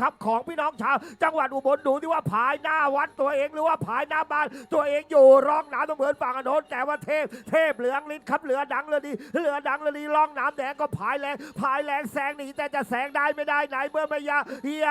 ครับของพี่น้องชาวจังหวัดอุบลดูที่ว่าภายหน้าวัดตัวเองหรือว่าภายหน้าบ้านตัวเองอยู่ร่องน้ำต้องเหมือนฝั่งอโนนแต่ว่าเทพเทพเหลืองลิ้นครับเหลือดังเลยดีเหลือดังเลยดีร่องน้ำแดงก็พายแรงพายแรงแซงหนีแต่จะแซงได้ไม่ได้ไหนเมื่อแม่ยาเฮีย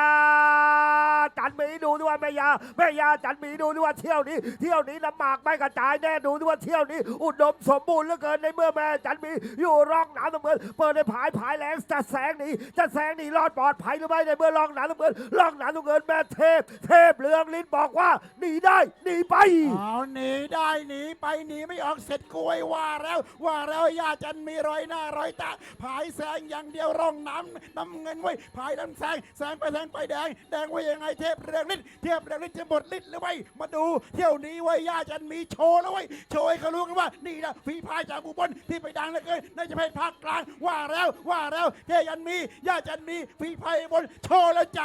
จันมีดูด้วยว่าแม่ยาแม่ยาจันมีดูด้วยว่าเที่ยวนี้ เที่ยวนี้ลำบากไม่กระจายแน่ดูด้วยว่าเที่ยวนี้ อุดมสมบูรณ์เหลือเกินในเมื่อแม่จันมีอยู่ร่องน้ำต้องเหมือนเปิดในผายผายแรงจะแซงหนีจะแซงหนีรอดปลอดภัยหรือไม่ในเมื่อร่องน้ำต้องเหมือนร่องน้ำต้องเหมือนแม่เทพ เทพเหลืองลิ้นบอกว่าหนีได้หนีไปเอาหนีได้หนีไปหนีไม่ออกเสร็จกล้วยว่าแล้วว่าแล้วย่าจันมีรอยหน้ารอยตาผายแสงอย่างเดียวร่องน้ำน้ำเงินไว้ผายน้ำแสงแสงไปแสงไปแดงแดงไว้ยังไงเทพเรืองฤทธิ์เทพเรืองฤทธิ์จะหมดฤทธิ์หรือไม่มาดู เที่ยวนี้ไว้ย่าจันมีโชว์แล้วไว้ยโชว์ให้เขารู้กันว่านี่นะฝีพายจากอุบลที่ไปดังเหลือเกินในจะเป็นภาคกลางว่าแล้วว่าแล้วเทพยันมีย่าจันมีฝีพายบนโชว์แล้วจ้า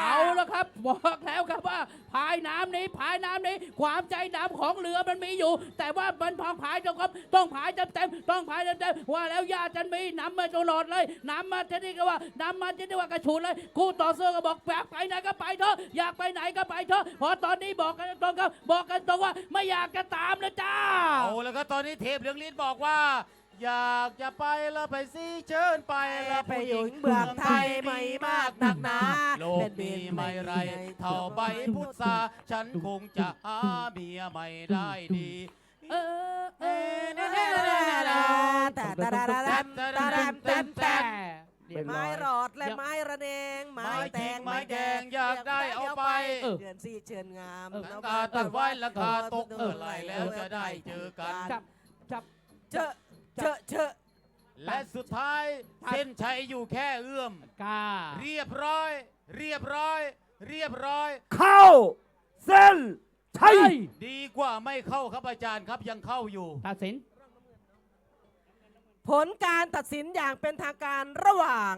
เอาละครับบอกแล้วครับว่าพายน้ำนี้พายน้ำนี้ความใจดำของเรือมันมีอยู่ แต่ว่ามันพองพายต้องครับต้องพายเต็มๆต้องพายเต็มๆว่าแล้วญาติจันมีน้ำมาตลอดเลยน้ำมาที่นี่ก็ว่าน้ำมาที่นี่ว่ากระชูนเลยคู่ต่อสู้ก็บอกอยากไปไหนก็ไปเถอะอยากไปไหนก็ไปเถอะเพอตอนนี้บอกกันตรงครับบอกกันตรงว่าไม่อยากจะตามนะจ้า เอาแล้วก็ตอนนี้เทพเหลืองลิ้นบอกว่า อยากจะไปแล้วไปสิเชิญไปแล้วไปผู้หยิ่งเมืองไทยไม่มากนัก หนาโลกมีไม่ไร เท่าใบพุทราฉันคงจะหาเมียไม่ได้ดี เออเออแต่แต่แต่แต่แต่แต่เรียบร้ไม้รอดและไม้ระเนงไม้แตแดงไม้แดงอยากได้เอาไปเดือนสี่เชิญงามเออราคาตัดไว้ราคาตกเมื่อไหรแล้วจะได้เจอกันจับจับเจอเจอเจอ และสุดท้ายเส้นชัยอยู่แค่เอื้อมกล้าเรียบร้อย เรียบร้อย เรียบร้อย เข้า เส้นชัใช่ยดีกว่าไม่เข้าครับอาจารย์ครับยังเข้าอยู่ ตัดสิน ผลการตัดสินอย่างเป็นทางการระหว่าง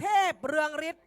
เทพเรืองฤทธิ์